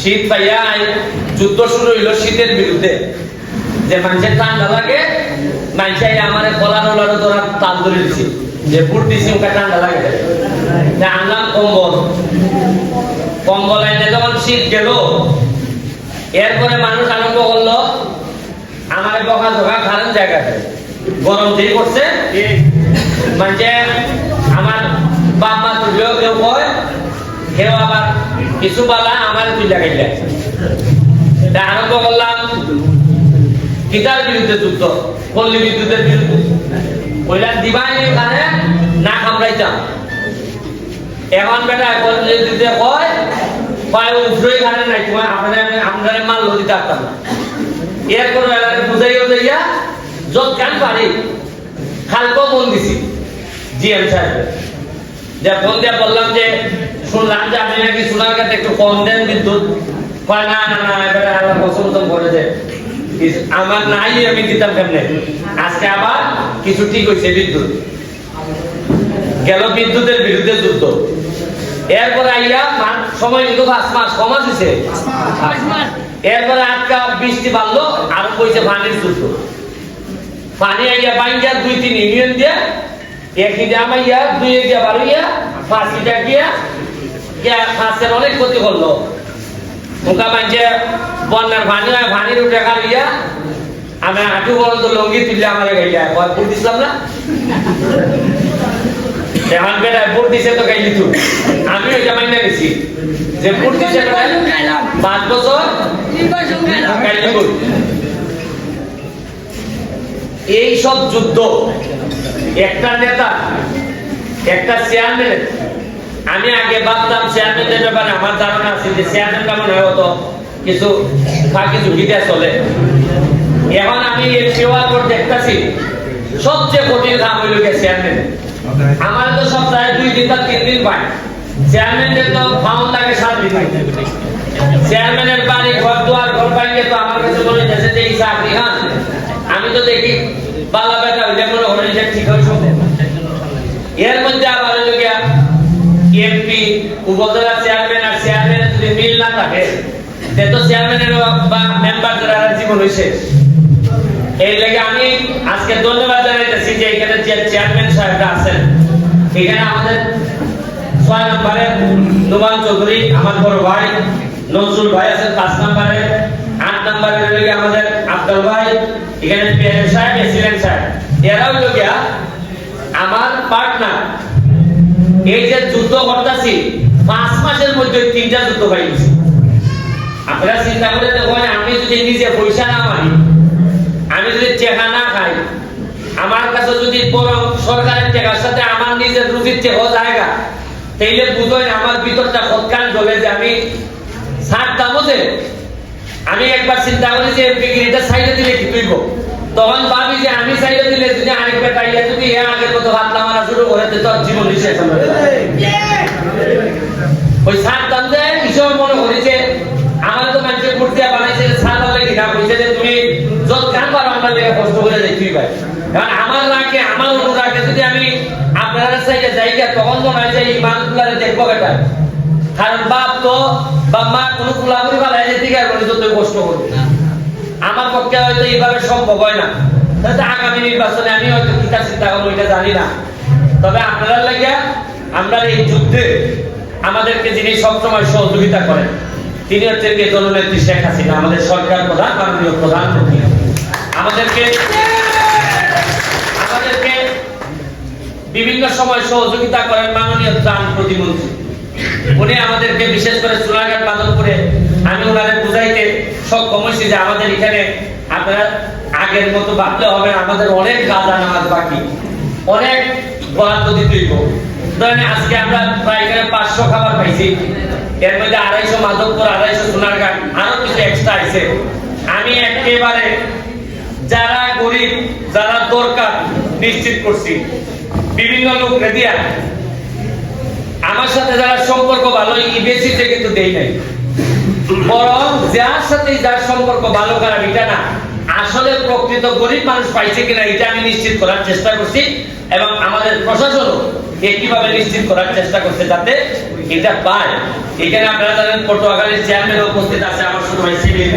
শীত পাইয়া যুদ্ধ শুরু হইল শীতের বিরুদ্ধে। যে মানুষের ঠান্ডা লাগে, মানুষে আমার কলার ওলার ধরা তাল ধরে দিছি। যে বুট দিছি, ওকে ঠান্ডা লাগে আনলাম কম্বল। কম্বল আইনে যখন শীত গেল, এরপরে মানুষ আরম্ভ করল, আমার বকা জোকা খারাপ জায়গাতে গরম যেই করছে মানে আমার বাপ মা কেউ কয় কেউ আবার কিছু পালা আমার তুলে গাইলে তা করলাম। কিতার বিরুদ্ধে যুদ্ধ, পল্লী বিদ্যুতের বিরুদ্ধে। ওইটা দিবাই কানে না কামড়াইতাম। এখন বেটা পল্লী বিদ্যুতে কয় কানে নাই, তোমার আপনার আপনার মাল দিতে পারতাম না এরপর এলাকায় বুঝাইও যত গান পারি খালকো মন দিছি জিএম সাহেব যে ফোন দিয়ে বললাম যে শুনলাম যে আপনি নাকি সোনার কাছে একটু কম দেন বিদ্যুৎ। কয় না না না এবারে আল্লাহ পছন্দ করে যে আমার নাই আমি দিতাম কেমনে? আজকে আবার কিছু ঠিক হয়েছে বিদ্যুৎ। গেল বিদ্যুতের বিরুদ্ধে যুদ্ধ। এরপরে আইয়া সময় কিন্তু পাঁচ মাস কমা দিছে এরপরে আটকা বৃষ্টি বাড়লো আর কইছে পানির যুদ্ধ। পানি আইয়া বাইঙ্গা দুই তিন ইউনিয়ন দিয়ে একই দাম আইয়া দুই গিয়া বারোইয়া পাঁচটা গিয়া গিয়া অনেক ক্ষতি করল মানছে বন্যার পানি হয় পানির উঠে খালিয়া আমি হাঁটু লঙ্গি আমার গাইয়া দিছিলাম না? পাঁচ বছর যুদ্ধ, একটা নেতা, একটা চেয়ারম্যান আমি আগে ভাবতাম চেয়ারম্যানের ব্যাপারে, আমার ধারণা আছে যে চেয়ারম্যানটা মনে হয় হতো কিছু ফাঁকি ঝুঁকিতে চলে। এখন আমি এই সেবা করে দেখতেছি, সবচেয়ে কঠিন কাম হইল চেয়ারম্যান আমার তো সপ্তাহে দুই দিন বা তিন দিন পাই চেয়ারম্যানের তো ফাউন্ড লাগে সাত দিন চেয়ারম্যানের বাড়ি, ঘর দুয়ার, ঘর পাইলে তো আমার কাছে মনে হচ্ছে যে এই চাকরি খান আমি তো দেখি, বালা বেটা হইলে মনে হলো ঠিক হয়েছে এর মধ্যে আবার হইল গিয়া এমপি উপজেলা চেয়ারম্যান আর চেয়ারম্যান যদি মিল না থাকে, তে চেয়ারম্যানের বা মেম্বার যারা জীবন হয়েছে এই লেগে আমি আজকে ধন্যবাদ জানাইতেছি যে এখানে যে চেয়ারম্যান সাহেবরা আছেন। এখানে আমাদের ছয় নম্বরে নোমান চৌধুরী, আমার বড় ভাই, নজরুল ভাই আছেন পাঁচ নম্বরে। আট নম্বরে গিয়ে আমাদের আব্দুল ভাই, এখানে সাহেব এসিলেন্ট সাহেব। এরাও হইল আমার পার্টনার এই যে যুদ্ধ করতেছি, পাঁচ মাসের মধ্যে তিনটা যুদ্ধ পাই গেছি। আপনারা চিন্তা করে দেখুন, আমি যদি নিজে পয়সা না মারি আমি যদি টেকা না খাই, আমার কাছে যদি বরং সরকারের টেকার সাথে আমার নিজের রুজির টেকাও জায়গা, তাইলে বুঝোই আমার ভিতরটা সৎকার চলে যে আমি ষাট দামও যে। আমি একবার চিন্তা করি যে বিক্রিটা সাইডে দিলে কি তুইব তখন ভাবি যে আমি সাইডে দিলে যদি আরেক বেটা ইয়া যদি এ আগের মতো হাত নামানো শুরু করে, তো তোর জীবন শেষ যাবে। ওই দাম দেয় হিসেবে মনে করি যে আমার তো মানুষের মূর্তি বানাইছে দাম লেগে না কইছে যে তুমি যত গান পারো আমার লেগে কষ্ট করে যাই তুই ভাই এখন আমার রাখে আমার অনুরাগে যদি আমি আপনারা সাইডে যাই তখন মনে হয় যে এই মানুষগুলারে দেখব বেটা। কারণ বাপ তো বা মা কোনো কুলাবুরি বালাই যেতে গিয়ে বলে তো তুই কষ্ট করবি। পক্ষে হয়তো এইভাবে সম্ভব হয় না। আগামী নির্বাচনে আমি হয়তো চিন্তা করব এটা জানি না। তবে আপনারা লাগে আমরা এই যুদ্ধে আমাদেরকে যিনি সবসময় সহযোগিতা করেন, তিনি হচ্ছেন জননেত্রী শেখ হাসিনা, আমাদের সরকার প্রধান, মাননীয় প্রধানমন্ত্রী আমাদেরকে আমাদেরকে বিভিন্ন সময় সহযোগিতা করেন মাননীয় ত্রাণ প্রতিমন্ত্রী। উনি আমাদেরকে বিশেষ করে চুলাঘাট মাদকপুরে আমি ওনাদের বুঝাইতে সক্ষম হয়েছি যে আমাদের এখানে আগের মতো ভাবলে হবে আমাদের অনেক গাঁজা নামাজ বাকি। অনেক বরাদ্দ দিতে হইব ধরেন আজকে আমরা প্রায় এখানে পাঁচশো খাবার পাইছি এর মধ্যে আড়াইশো মাধবপুর, আড়াইশো আরও কিছু এক্সট্রা আছে। আমি একেবারে যারা গরিব, যারা দরকার, নিশ্চিত করছি। বিভিন্ন লোক আমার সাথে যারা সম্পর্ক ভালো বেশিতে কিন্তু দেই নাই। বরং যার সাথে যার সম্পর্ক ভালো খারাপ এটা না। আসলে প্রকৃত গরিব মানুষ পাইছে কিনা এটা আমি নিশ্চিত করার চেষ্টা করছি এবং আমাদের প্রশাসনও একইভাবে নিশ্চিত করার চেষ্টা করছে যাতে এটা পায়। এখানে আপনারা জানেন পটুয়াখালীর চেয়ারম্যান উপস্থিত আছে আমার সিভিল